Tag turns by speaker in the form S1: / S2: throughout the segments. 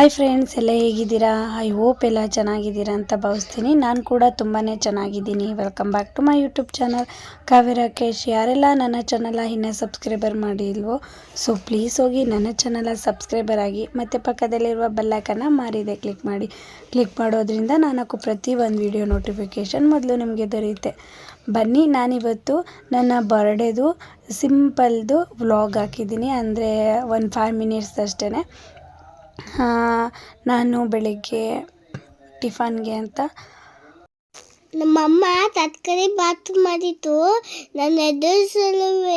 S1: Hi friends ಎಲ್ಲ ಹೇಗಿದ್ದೀರಾ? I hope ಎಲ್ಲ ಚೆನ್ನಾಗಿದ್ದೀರಾ ಅಂತ ಭಾವಿಸ್ತೀನಿ. ನಾನು ಕೂಡ ತುಂಬಾ ಚೆನ್ನಾಗಿದ್ದೀನಿ. Welcome back to my YouTube channel Kavya Rakesh ಯಾರೆಲ್ಲ ನನ್ನ ಚಾನಲ ಇನ್ನೂ ಸಬ್ಸ್ಕ್ರೈಬರ್ ಮಾಡಿಲ್ವೋ ಸೊ ಪ್ಲೀಸ್ ಹೋಗಿ ನನ್ನ ಚಾನಲ ಸಬ್ಸ್ಕ್ರೈಬರ್ ಆಗಿ, ಮತ್ತು ಪಕ್ಕದಲ್ಲಿರುವ ಬೆಲ್ಲೈಕನ್ನ ಮಾರಿದೆ ಕ್ಲಿಕ್ ಮಾಡಿ. ಕ್ಲಿಕ್ ಮಾಡೋದ್ರಿಂದ ನಾನು ಪ್ರತಿ ಒಂದು ವಿಡಿಯೋ ನೋಟಿಫಿಕೇಷನ್ ಮೊದಲು ನಿಮಗೆ ದೊರೆಯುತ್ತೆ. ಬನ್ನಿ, ನಾನಿವತ್ತು ನನ್ನ ಬರ್ಡೇದು ಸಿಂಪಲ್ದು ವ್ಲಾಗ್ ಹಾಕಿದ್ದೀನಿ. ಅಂದರೆ, ಒಂದು ಫೈವ್ ಮಿನಿಟ್ಸ್ ಅಷ್ಟೇ ನಾನು ಬೆಳಗ್ಗೆ ಟಿಫನ್ಗೆ ಅಂತ.
S2: ನಮ್ಮಮ್ಮ ತರಕಾರಿ ಬಾತ್ ಮಾಡಿತ್ತು ನನ್ನ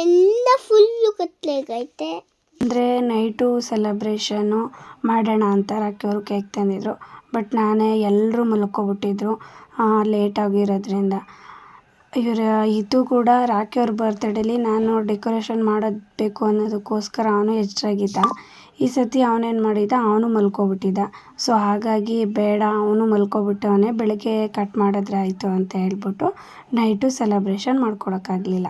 S2: ಎಲ್ಲ ಫುಲ್ಲು ಕತ್ಲೆಗೈತೆ
S1: ಅಂದರೆ ನೈಟು ಸೆಲೆಬ್ರೇಷನು ಮಾಡೋಣ ಅಂತ ರಾಕಿ ಅವರು ಕೇಕ್ ತಂದಿದ್ರು. ಬಟ್ ನಾನೇ ಎಲ್ಲರೂ ಮಲ್ಕೊಬಿಟ್ಟಿದ್ರು ಲೇಟ್ ಆಗಿರೋದ್ರಿಂದ. ಇವರ ಇದು ಕೂಡ ರಾಕಿ ಅವ್ರ ಬರ್ತ್ಡೇಲಿ ನಾನು ಡೆಕೋರೇಷನ್ ಮಾಡಬೇಕು ಅನ್ನೋದಕ್ಕೋಸ್ಕರ ಅವನು ಎಚ್ಚರಾಗಿದ್ದ. ಈ ಸತಿ ಅವನೇನು ಮಾಡಿದ? ಅವನು ಮಲ್ಕೊಬಿಟ್ಟಿದ್ದ ಸೊ ಹಾಗಾಗಿ ಬೇಡ, ಅವನು ಮಲ್ಕೊಬಿಟ್ಟವನೆ ಬೆಳಗ್ಗೆ ಕಟ್ ಮಾಡಿದ್ರೆ ಆಯಿತು ಅಂತ ಹೇಳ್ಬಿಟ್ಟು ನೈಟು ಸೆಲೆಬ್ರೇಷನ್ ಮಾಡ್ಕೊಳಕ್ಕಾಗಲಿಲ್ಲ.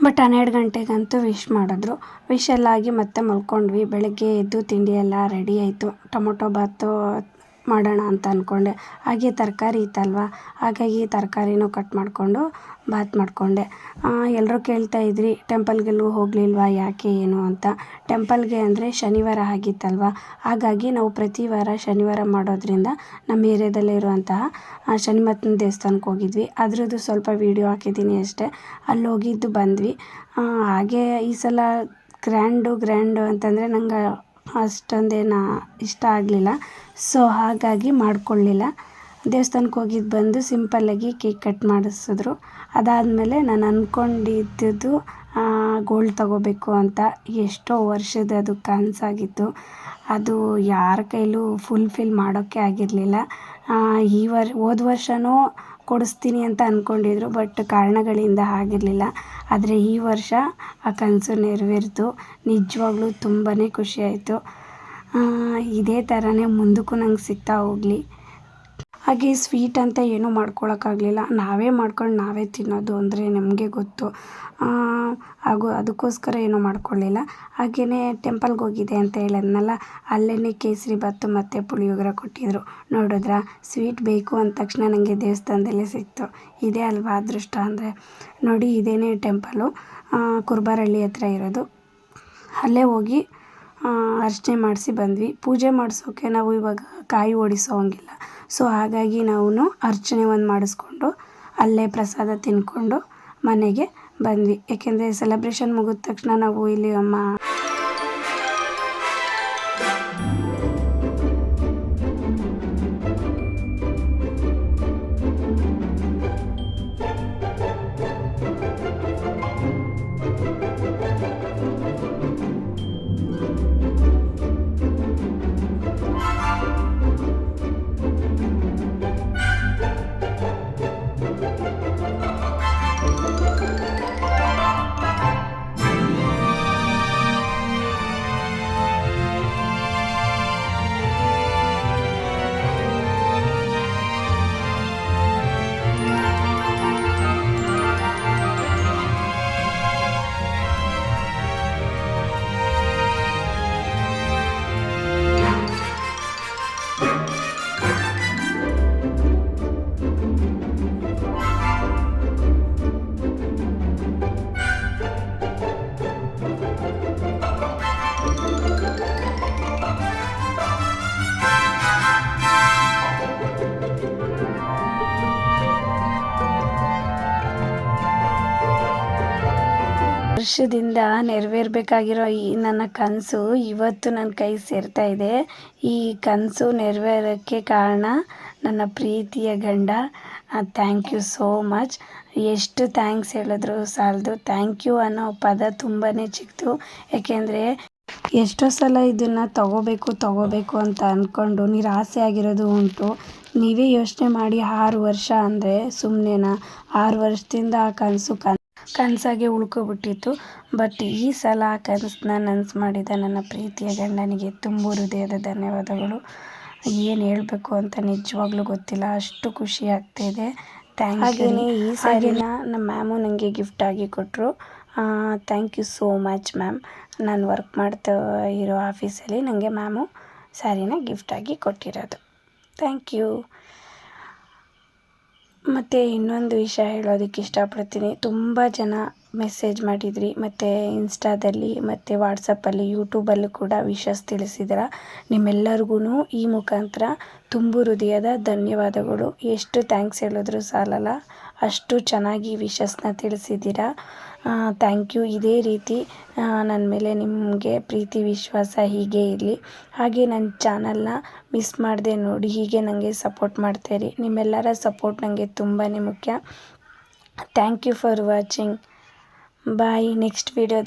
S1: ಬಟ್ ಹನ್ನೆರಡು ಗಂಟೆಗಂತೂ ವಿಶ್ ಮಾಡಿದ್ರು. ವಿಶ್ ಎಲ್ಲ ಆಗಿ ಮತ್ತೆ ಮಲ್ಕೊಂಡ್ವಿ. ಬೆಳಗ್ಗೆ ಎದ್ದು ತಿಂಡಿ ಎಲ್ಲ ರೆಡಿ ಆಯಿತು. ಟೊಮೊಟೊ ಬಾತು ಮಾಡೋಣ ಅಂತ ಅಂದ್ಕೊಂಡೆ ಹಾಗೆ ತರಕಾರಿ ಇತ್ತಲ್ವ? ಹಾಗಾಗಿ ತರಕಾರಿನೂ ಕಟ್ ಮಾಡಿಕೊಂಡು ಬಾತ್ ಮಾಡಿಕೊಂಡೆ. ಎಲ್ಲರೂ ಕೇಳ್ತಾ ಇದ್ರಿ ಟೆಂಪಲ್ಗೆಲ್ಲೂ ಹೋಗಲಿಲ್ವಾ, ಯಾಕೆ, ಏನು ಅಂತ? ಟೆಂಪಲ್ಗೆ ಅಂದರೆ ಶನಿವಾರ ಆಗಿತ್ತಲ್ವ? ಹಾಗಾಗಿ ನಾವು ಪ್ರತಿ ವಾರ ಶನಿವಾರ ಮಾಡೋದ್ರಿಂದ ನಮ್ಮ ಏರಿಯಾದಲ್ಲೇ ಇರುವಂತಹ ಶನಿಮತ್ತನ ದೇವಸ್ಥಾನಕ್ಕೆ ಹೋಗಿದ್ವಿ. ಅದರದ್ದು ಸ್ವಲ್ಪ ವೀಡಿಯೋ ಹಾಕಿದ್ದೀನಿ ಅಷ್ಟೇ. ಅಲ್ಲಿ ಹೋಗಿದ್ದು ಬಂದ್ವಿ ಹಾಗೆ ಈ ಸಲ ಗ್ರ್ಯಾಂಡು ಗ್ರ್ಯಾಂಡು ಅಂತಂದರೆ ನಂಗೆ ಅಷ್ಟೊಂದೇನು ಇಷ್ಟ ಆಗಲಿಲ್ಲ. ಸೊ ಹಾಗಾಗಿ ಮಾಡಿಕೊಳ್ಳಿಲ್ಲ ದೇವಸ್ಥಾನಕ್ಕೆ ಹೋಗಿದ್ದು ಬಂದು ಸಿಂಪಲ್ಲಾಗಿ ಕೇಕ್ ಕಟ್ ಮಾಡಿಸಿದ್ರು. ಅದಾದಮೇಲೆ ನಾನು ಅಂದ್ಕೊಂಡಿದ್ದು ಗೋಲ್ಡ್ ತಗೋಬೇಕು ಅಂತ ಎಷ್ಟೋ ವರ್ಷದ ಅದು ಕನಸಾಗಿತ್ತು. ಅದು ಯಾರ ಕೈಲೂ ಫುಲ್ಫಿಲ್ ಮಾಡೋಕ್ಕೆ ಆಗಿರಲಿಲ್ಲ. ಈ ವರ್, ಹೋದ ವರ್ಷವೂ ಕೊಡಿಸ್ತೀನಿ ಅಂತ ಅಂದ್ಕೊಂಡಿದ್ರು ಬಟ್ ಕಾರಣಗಳಿಂದ ಆಗಿರಲಿಲ್ಲ. ಆದರೆ ಈ ವರ್ಷ ಆ ಕನಸು ನೆರವೇರಿತು ನಿಜವಾಗ್ಲೂ ತುಂಬಾ ಖುಷಿಯಾಯಿತು ಇದೇ ಥರನೇ ಮುಂದಕ್ಕೂ ನಂಗೆ ಸಿಗ್ತಾ ಹೋಗಲಿ. ಹಾಗೆ ಸ್ವೀಟ್ ಅಂತ ಏನೂ ಮಾಡ್ಕೊಳಕ್ಕಾಗಲಿಲ್ಲ. ನಾವೇ ಮಾಡ್ಕೊಂಡು ನಾವೇ ತಿನ್ನೋದು ಅಂದರೆ ನಮಗೆ ಗೊತ್ತು. ಹಾಗೂ ಅದಕ್ಕೋಸ್ಕರ ಏನೂ ಮಾಡ್ಕೊಳ್ಳಿಲ್ಲ ಹಾಗೆಯೇ ಟೆಂಪಲ್ಗೆ ಹೋಗಿದ್ದೆ ಅಂತ ಹೇಳಿದ್ನಲ್ಲ ಅಲ್ಲೇ ಕೇಸರಿ ಬತ್ತು ಮತ್ತು ಪುಳಿಯೋಗರೆ ಕೊಟ್ಟಿದ್ದರು ನೋಡಿದ್ರಾ, ಸ್ವೀಟ್ ಬೇಕು ಅಂದ ತಕ್ಷಣ ನನಗೆ ದೇವಸ್ಥಾನದಲ್ಲೇ ಸಿಕ್ತು. ಇದೇ ಅಲ್ವಾ ಅದೃಷ್ಟ ಅಂದರೆ. ನೋಡಿ, ಇದೇನೇ ಟೆಂಪಲು. ಕುರ್ಬಾರಳ್ಳಿ ಹತ್ರ ಇರೋದು. ಅಲ್ಲೇ ಹೋಗಿ ಅರ್ಚನೆ ಮಾಡಿಸಿ ಬಂದ್ವಿ. ಪೂಜೆ ಮಾಡಿಸೋಕೆ ನಾವು ಇವಾಗ ಕಾಯಿ ಓಡಿಸೋ ಹಂಗಿಲ್ಲ ಸೊ ಹಾಗಾಗಿ ನಾವು ಅರ್ಚನೆ ಒಂದು ಮಾಡಿಸ್ಕೊಂಡು ಅಲ್ಲೇ ಪ್ರಸಾದ ತಿಂದ್ಕೊಂಡು ಮನೆಗೆ ಬಂದ್ವಿ. ಏಕೆಂದರೆ ಸೆಲೆಬ್ರೇಷನ್ ಮುಗಿದ ತಕ್ಷಣ ನಾವು ಇಲ್ಲಿ ಅಮ್ಮ ವರ್ಷದಿಂದ ನೆರವೇರ್ಬೇಕಾಗಿರೋ ಈ ನನ್ನ ಕನಸು ಇವತ್ತು ನನ್ನ ಕೈ ಸೇರ್ತಾ ಇದೆ. ಈ ಕನಸು ನೆರವೇರೋಕ್ಕೆ ಕಾರಣ ನನ್ನ ಪ್ರೀತಿಯ ಗಂಡ. ಥ್ಯಾಂಕ್ ಯು ಸೋ ಮಚ್ ಎಷ್ಟು ಥ್ಯಾಂಕ್ಸ್ ಹೇಳಿದ್ರು ಸಾಲದು. ಥ್ಯಾಂಕ್ ಯು ಅನ್ನೋ ಪದ ತುಂಬಾ ಚಿಕ್ಕದು ಯಾಕೆಂದರೆ ಎಷ್ಟೋ ಸಲ ಇದನ್ನು ತಗೋಬೇಕು ತಗೋಬೇಕು ಅಂತ ಅಂದ್ಕೊಂಡು ನಿರಾಸೆ ಆಗಿರೋದು ಉಂಟು. ನೀವೇ ಯೋಚನೆ ಮಾಡಿ ಆರು ವರ್ಷ ಅಂದರೆ ಸುಮ್ಮನೆನಾ ಆರು ವರ್ಷದಿಂದ ಆ ಕನಸು ಕನ್ ಕನಸಾಗೆ ಉಳ್ಕೊಬಿಟ್ಟಿತ್ತು. ಬಟ್ ಈ ಸಲ ಆ ಕನಸನ್ನ ನನಸು ಮಾಡಿದ ನನ್ನ ಪ್ರೀತಿಯ ಗಂಡನಿಗೆ ತುಂಬ ಹೃದಯದ ಧನ್ಯವಾದಗಳು. ಏನು ಹೇಳಬೇಕು ಅಂತ ನಿಜವಾಗ್ಲೂ ಗೊತ್ತಿಲ್ಲ. ಅಷ್ಟು ಖುಷಿ ಆಗ್ತಾಯಿದೆ ಹಾಗೆಯೇ ಈ ಸಾರಿನ ನಮ್ಮ ಮ್ಯಾಮು ನನಗೆ ಗಿಫ್ಟ್ ಆಗಿ ಕೊಟ್ಟರು thank you so much ma'am ನಾನು ವರ್ಕ್ ಮಾಡ್ತಾ ಇರೋ ಆಫೀಸಲ್ಲಿ ನನಗೆ ಮ್ಯಾಮು ಸ್ಯಾರಿನ ಗಿಫ್ಟಾಗಿ ಕೊಟ್ಟಿರೋದು. ಥ್ಯಾಂಕ್ ಯು ಮತ್ತು ಇನ್ನೊಂದು ವಿಷಯ ಹೇಳೋದಕ್ಕೆ ಇಷ್ಟಪಡ್ತೀನಿ. ತುಂಬ ಜನ ಮೆಸೇಜ್ ಮಾಡಿದ್ರಿ, ಮತ್ತು ಇನ್ಸ್ಟಾದಲ್ಲಿ ಮತ್ತು ವಾಟ್ಸಪ್ಪಲ್ಲಿ ಯೂಟ್ಯೂಬಲ್ಲೂ ಕೂಡ ವಿಶಸ್ ತಿಳಿಸಿದ್ದೀರ ನಿಮ್ಮೆಲ್ಲರಿಗೂ ಈ ಮುಖಾಂತರ ತುಂಬು ಹೃದಯದ ಧನ್ಯವಾದಗಳು. ಎಷ್ಟು ಥ್ಯಾಂಕ್ಸ್ ಹೇಳಿದ್ರು ಸಾಲಲ್ಲ, ಅಷ್ಟು ಚೆನ್ನಾಗಿ ವಿಶಸ್ನ ತಿಳಿಸಿದ್ದೀರ ಥ್ಯಾಂಕ್ ಯು ಇದೇ ರೀತಿ ನನ್ನ ಮೇಲೆ ನಿಮಗೆ ಪ್ರೀತಿ, ವಿಶ್ವಾಸ ಹೀಗೆ ಇರಲಿ. ಹಾಗೆ ನನ್ನ ಚಾನಲ್ನ ಮಿಸ್ ಮಾಡದೆ ನೋಡಿ, ಹೀಗೆ ನನಗೆ ಸಪೋರ್ಟ್ ಮಾಡ್ತಾಯಿರಿ ನಿಮ್ಮೆಲ್ಲರ ಸಪೋರ್ಟ್ ನನಗೆ ತುಂಬಾ ಮುಖ್ಯ. Thank you for watching bye next ವೀಡಿಯೋದಲ್ಲಿ